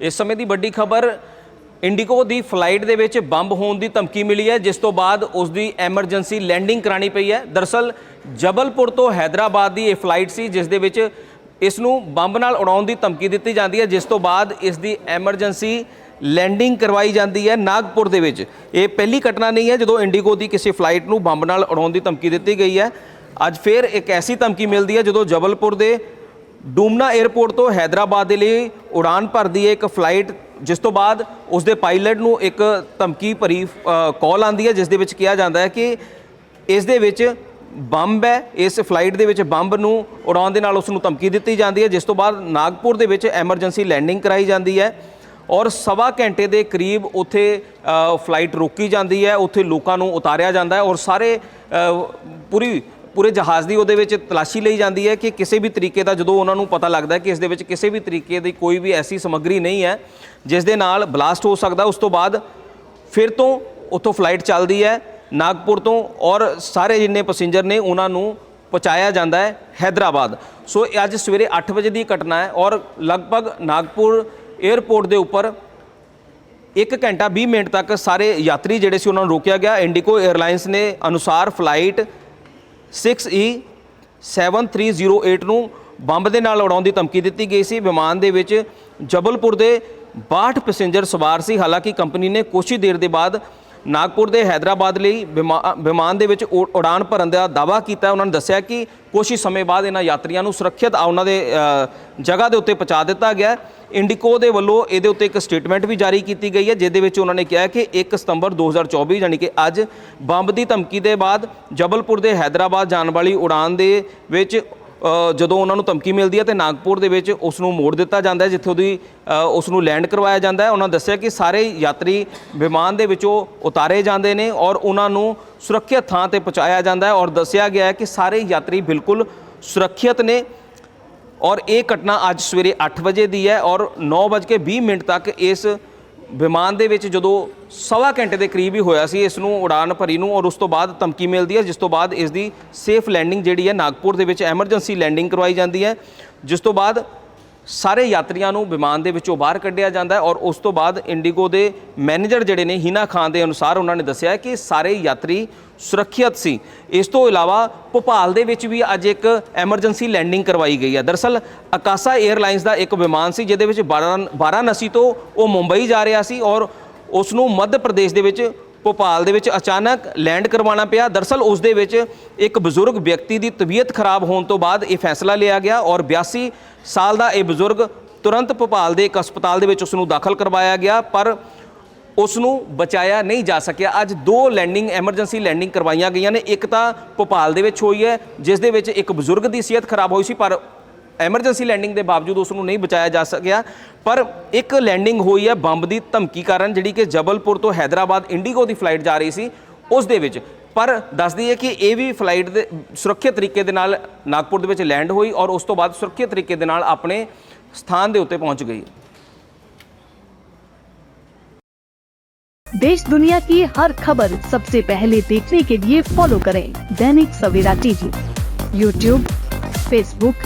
ਇਸ ਸਮੇਂ ਦੀ ਵੱਡੀ ਖਬਰ, ਇੰਡੀਗੋ ਦੀ ਫਲਾਈਟ ਦੇ ਵਿੱਚ ਬੰਬ ਹੋਣ ਦੀ ਧਮਕੀ ਮਿਲੀ ਹੈ, ਜਿਸ ਤੋਂ ਬਾਅਦ ਉਸ ਦੀ ਐਮਰਜੈਂਸੀ ਲੈਂਡਿੰਗ ਕਰਾਣੀ ਪਈ ਹੈ। ਦਰਸਲ, ਜਬਲਪੁਰ ਤੋਂ ਹੈਦਰਾਬਾਦ ਦੀ ਇਹ ਫਲਾਈਟ ਸੀ, ਜਿਸ ਦੇ ਵਿੱਚ ਇਸ ਨੂੰ ਬੰਬ ਨਾਲ ਉਡਾਉਣ ਦੀ ਧਮਕੀ ਦਿੱਤੀ ਜਾਂਦੀ ਹੈ, ਜਿਸ ਤੋਂ ਬਾਅਦ ਇਸ ਦੀ ਐਮਰਜੈਂਸੀ ਲੈਂਡਿੰਗ ਕਰਵਾਈ ਜਾਂਦੀ ਹੈ ਨਾਗਪੁਰ ਦੇ ਵਿੱਚ। ਇਹ ਪਹਿਲੀ ਘਟਨਾ ਨਹੀਂ ਹੈ, ਜਦੋਂ ਇੰਡੀਗੋ ਦੀ ਕਿਸੇ ਫਲਾਈਟ ਨੂੰ ਬੰਬ ਨਾਲ ਉਡਾਉਣ ਦੀ ਧਮਕੀ ਦਿੱਤੀ ਗਈ ਹੈ। ਅੱਜ ਫਿਰ ਇੱਕ ਐਸੀ ਧਮਕੀ ਮਿਲਦੀ ਹੈ, ਜਦੋਂ ਜਬਲਪੁਰ ਦੇ ਡੂਮਨਾ 에ਅਰਪੋਰਟ ਤੋਂ ਹੈਦਰਾਬਾਦ ਦੇ ਲਈ ਉਡਾਨ ਭਰਦੀ ਹੈ ਇੱਕ ਫਲਾਈਟ, ਜਿਸ ਤੋਂ ਬਾਅਦ ਉਸ ਦੇ ਪਾਇਲਟ ਨੂੰ ਇੱਕ ਧਮਕੀ ਭਰੀ ਕਾਲ ਆਂਦੀ ਹੈ, ਜਿਸ ਦੇ ਵਿੱਚ ਕਿਹਾ ਜਾਂਦਾ ਹੈ ਕਿ ਇਸ ਦੇ ਵਿੱਚ ਬੰਬ ਹੈ, ਇਸ ਫਲਾਈਟ ਦੇ ਵਿੱਚ ਬੰਬ ਨੂੰ ਉਡਾਉਣ ਦੇ ਨਾਲ ਉਸ ਨੂੰ ਧਮਕੀ ਦਿੱਤੀ ਜਾਂਦੀ ਹੈ, ਜਿਸ ਤੋਂ ਬਾਅਦ ਨਾਗਪੁਰ ਦੇ ਵਿੱਚ ਐਮਰਜੈਂਸੀ ਲੈਂਡਿੰਗ ਕਰਾਈ ਜਾਂਦੀ ਹੈ ਔਰ ਸਵਾ ਘੰਟੇ ਦੇ ਕਰੀਬ ਉੱਥੇ ਫਲਾਈਟ ਰੋਕੀ ਜਾਂਦੀ ਹੈ, ਉੱਥੇ ਲੋਕਾਂ ਨੂੰ ਉਤਾਰਿਆ ਜਾਂਦਾ ਹੈ ਔਰ ਸਾਰੇ ਪੂਰੀ ਪੂਰੇ ਜਹਾਜ਼ ਦੀ ਉਹਦੇ ਵਿੱਚ ਤਲਾਸ਼ੀ ਲਈ ਜਾਂਦੀ ਹੈ ਕਿ ਕਿਸੇ ਵੀ ਤਰੀਕੇ ਦਾ ਜਦੋਂ ਉਹਨਾਂ ਨੂੰ ਪਤਾ ਲੱਗਦਾ ਹੈ ਕਿ ਇਸ ਦੇ ਵਿੱਚ ਕਿਸੇ ਵੀ ਤਰੀਕੇ ਦੀ ਕੋਈ ਵੀ ਐਸੀ ਸਮੱਗਰੀ ਨਹੀਂ ਹੈ, ਜਿਸ ਦੇ ਨਾਲ ਬਲਾਸਟ ਹੋ ਸਕਦਾ, ਉਸ ਤੋਂ ਬਾਅਦ ਫਿਰ ਤੋਂ ਉੱਥੋਂ ਫਲਾਈਟ ਚੱਲਦੀ ਹੈ, ਨਾਗਪੁਰ ਤੋਂ ਔਰ ਸਾਰੇ ਜਿੰਨੇ ਪੈਸੇਂਜਰ ਨੇ ਉਹਨਾਂ ਨੂੰ ਪਹੁੰਚਾਇਆ ਜਾਂਦਾ ਹੈ ਹੈਦਰਾਬਾਦ। ਸੋ ਇਹ ਅੱਜ ਸਵੇਰੇ 8 ਵਜੇ ਦੀ ਘਟਨਾ ਹੈ ਔਰ ਲਗਭਗ ਨਾਗਪੁਰ 에ਅਰਪੋਰਟ ਦੇ ਉੱਪਰ 1 ਘੰਟਾ 20 ਮਿੰਟ ਤੱਕ ਸਾਰੇ ਯਾਤਰੀ ਜਿਹੜੇ ਸੀ ਉਹਨਾਂ ਨੂੰ ਰੋਕਿਆ ਗਿਆ। ਇੰਡੀਗੋ 에ਅਰਲਾਈਨਸ ਨੇ ਅਨੁਸਾਰ ਫਲਾਈਟ 6E 7308 ਨੂੰ ਬੰਬ ਦੇ ਨਾਲ ਉਡਾਉਣ ਦੀ ਧਮਕੀ ਦਿੱਤੀ ਗਈ ਸੀ। ਵਿਮਾਨ ਦੇ ਵਿੱਚ ਜਬਲਪੁਰ ਦੇ 62 ਪੈਸੇਂਜਰ ਸਵਾਰ ਸੀ। ਹਾਲਾਂਕਿ ਕੰਪਨੀ ਨੇ ਕੁਛ ਹੀ ਦੇਰ ਦੇ ਬਾਅਦ ਨਾਗਪੁਰ ਦੇ ਹੈਦਰਾਬਾਦ ਲਈ ਵਿਮਾ- ਵਿਮਾਨ ਦੇ ਵਿੱਚ ਉਡਾਨ ਭਰਨ ਦਾ ਦਾਵਾ ਕੀਤਾ। ਉਹਨਾਂ ਨੇ ਦੱਸਿਆ ਕਿ ਕੁਛ ਹੀ ਸਮੇਂ ਬਾਅਦ ਇਹਨਾਂ ਯਾਤਰੀਆਂ ਨੂੰ ਸੁਰੱਖਿਅਤ ਉਹਨਾਂ ਦੇ ਜਗ੍ਹਾ ਦੇ ਉੱਤੇ ਪਹੁੰਚਾ ਦਿੱਤਾ ਗਿਆ ਇੰਡੀਕੋ ਦੇ ਵੱਲੋਂ ਇਹਦੇ ਉੱਤੇ ਇੱਕ ਸਟੇਟਮੈਂਟ ਵੀ ਜਾਰੀ ਕੀਤੀ ਗਈ ਹੈ, ਜਿਹਦੇ ਵਿੱਚ ਉਹਨਾਂ ਨੇ ਕਿਹਾ ਕਿ 1 ਸਤੰਬਰ 2024 ਯਾਨੀ ਕਿ ਅੱਜ ਬੰਬ ਦੀ ਧਮਕੀ ਦੇ ਬਾਅਦ ਜਬਲਪੁਰ ਦੇ ਹੈਦਰਾਬਾਦ ਜਾਣ ਵਾਲੀ ਉਡਾਨ ਦੇ ਵਿੱਚ ਜਦੋਂ ਉਹਨਾਂ ਨੂੰ ਧਮਕੀ ਮਿਲਦੀ ਹੈ ਤੇ ਨਾਗਪੁਰ ਦੇ ਵਿੱਚ ਉਸ ਨੂੰ ਮੋੜ ਦਿੱਤਾ ਜਾਂਦਾ ਹੈ ਜਿੱਥੇ ਉਹਦੀ ਅ, ਉਸ ਨੂੰ ਲੈਂਡ ਕਰਵਾਇਆ ਜਾਂਦਾ ਹੈ। ਉਹਨਾਂ ਦੱਸਿਆ ਕਿ ਸਾਰੇ ਯਾਤਰੀ ਵਿਮਾਨ ਦੇ ਵਿੱਚੋਂ ਉਤਾਰੇ ਜਾਂਦੇ ਨੇ ਔਰ ਉਹਨਾਂ ਨੂੰ ਸੁਰੱਖਿਅਤ ਥਾਂ ਤੇ ਪਹੁੰਚਾਇਆ ਜਾਂਦਾ ਹੈ ਔਰ ਦੱਸਿਆ ਗਿਆ ਹੈ ਕਿ ਸਾਰੇ ਯਾਤਰੀ ਬਿਲਕੁਲ ਸੁਰੱਖਿਅਤ ਨੇ ਔਰ ਇਹ ਘਟਨਾ ਅੱਜ ਸਵੇਰੇ 8 ਵਜੇ ਦੀ ਹੈ ਔਰ 9:20 ਮਿੰਟ ਤੱਕ ਇਸ ਵਿਮਾਨ ਦੇ ਵਿੱਚ ਜਦੋਂ ਸਵਾ ਘੰਟੇ ਦੇ ਕਰੀਬ ਹੀ ਹੋਇਆ ਸੀ, ਇਸ ਨੂੰ ਉਡਾਨ ਭਰੀ ਨੂੰ ਔਰ ਉਸ ਤੋਂ ਬਾਅਦ ਧਮਕੀ ਮਿਲਦੀ ਹੈ, ਜਿਸ ਤੋਂ ਬਾਅਦ ਇਸ ਦੀ ਸੇਫ ਲੈਂਡਿੰਗ ਜਿਹੜੀ ਹੈ, ਨਾਗਪੁਰ ਦੇ ਵਿੱਚ ਐਮਰਜੈਂਸੀ ਲੈਂਡਿੰਗ ਕਰਵਾਈ ਜਾਂਦੀ ਹੈ। ਜਿਸ ਤੋਂ ਬਾਅਦ ਸਾਰੇ ਯਾਤਰੀਆਂ ਨੂੰ ਵਿਮਾਨ ਦੇ ਵਿੱਚੋਂ ਬਾਹਰ ਕੱਢਿਆ ਜਾਂਦਾ ਹੈ ਔਰ ਉਸ ਤੋਂ ਬਾਅਦ ਇੰਡੀਗੋ ਦੇ ਮੈਨੇਜਰ ਜਿਹੜੇ ਨੇ, ਹਿਨਾ ਖਾਨ ਦੇ ਅਨੁਸਾਰ ਉਹਨਾਂ ਨੇ ਦੱਸਿਆ ਕਿ ਸਾਰੇ ਯਾਤਰੀ ਸੁਰੱਖਿਅਤ ਸੀ। ਇਸ ਤੋਂ ਇਲਾਵਾ ਭੋਪਾਲ ਦੇ ਵਿੱਚ ਵੀ ਅੱਜ ਇੱਕ ਐਮਰਜੈਂਸੀ ਲੈਂਡਿੰਗ ਕਰਵਾਈ ਗਈ ਹੈ। ਦਰਸਲ, ਅਕਾਸਾ 에ਅਰਲਾਈਨਸ ਦਾ ਇੱਕ ਵਿਮਾਨ ਸੀ ਜਿਹਦੇ ਵਿੱਚ ਵਾਰਾ- ਵਾਰਾਣਸੀ ਤੋਂ ਉਹ ਮੁੰਬਈ ਜਾ ਰਿਹਾ ਸੀ ਔਰ ਉਸ ਨੂੰ ਮੱਧ ਪ੍ਰਦੇਸ਼ ਦੇ ਵਿੱਚ ਭੋਪਾਲ ਦੇ ਵਿੱਚ ਅਚਾਨਕ ਲੈਂਡ ਕਰਵਾਉਣਾ ਪਿਆ। ਦਰਸਲ ਉਸ ਦੇ ਵਿੱਚ ਇੱਕ ਬਜ਼ੁਰਗ ਵਿਅਕਤੀ ਦੀ ਤਬੀਅਤ ਖਰਾਬ ਹੋਣ ਤੋਂ ਬਾਅਦ ਇਹ ਫੈਸਲਾ ਲਿਆ ਗਿਆ ਔਰ 82 ਸਾਲ ਦਾ ਇਹ ਬਜ਼ੁਰਗ ਤੁਰੰਤ ਭੋਪਾਲ ਦੇ ਇੱਕ ਹਸਪਤਾਲ ਦੇ ਵਿੱਚ ਉਸ ਨੂੰ ਦਾਖਲ ਕਰਵਾਇਆ ਗਿਆ, ਪਰ ਉਸ ਨੂੰ ਬਚਾਇਆ ਨਹੀਂ ਜਾ ਸਕਿਆ। ਅੱਜ ਦੋ ਲੈਂਡਿੰਗ, ਐਮਰਜੈਂਸੀ ਲੈਂਡਿੰਗ ਕਰਵਾਈਆਂ ਗਈਆਂ ਨੇ। ਇੱਕ ਤਾਂ ਭੋਪਾਲ ਦੇ ਵਿੱਚ ਹੋਈ ਹੈ, ਜਿਸ ਦੇ ਵਿੱਚ ਇੱਕ ਬਜ਼ੁਰਗ ਦੀ ਸਿਹਤ ਖਰਾਬ ਹੋਈ ਸੀ, ਪਰ ਐਮਰਜੈਂਸੀ ਲੈਂਡਿੰਗ ਦੇ ਬਾਵਜੂਦ ਉਸ ਨੂੰ ਨਹੀਂ ਬਚਾਇਆ ਜਾ ਸਕਿਆ ਪਰ ਇੱਕ ਲੈਂਡਿੰਗ ਹੋਈ ਹੈ ਬੰਬ ਦੀ ਧਮਕੀ ਕਾਰਨ ਜਿਹੜੀ ਕਿ ਜਬਲਪੁਰ ਤੋਂ ਹੈਦਰਾਬਾਦ ਇੰਡੀਗੋ ਦੀ ਫਲਾਈਟ ਜਾ ਰਹੀ ਸੀ ਉਸ ਦੇ ਵਿੱਚ ਪਰ ਦੱਸਦੀ ਹੈ ਕਿ ਇਹ ਵੀ ਫਲਾਈਟ ਦੇ ਸੁਰੱਖਿਅਤ ਤਰੀਕੇ ਦੇ ਨਾਲ ਨਾਗਪੁਰ ਦੇ ਵਿੱਚ ਲੈਂਡ ਹੋਈ ਔਰ ਉਸ ਤੋਂ ਬਾਅਦ ਸੁਰੱਖਿਅਤ ਤਰੀਕੇ ਦੇ ਨਾਲ ਆਪਣੇ ਸਥਾਨ ਦੇ ਉੱਤੇ ਪਹੁੰਚ ਗਈ देश दुनिया की हर खबर सबसे पहले देखने के लिए फॉलो करें Dainik Savera TV YouTube Facebook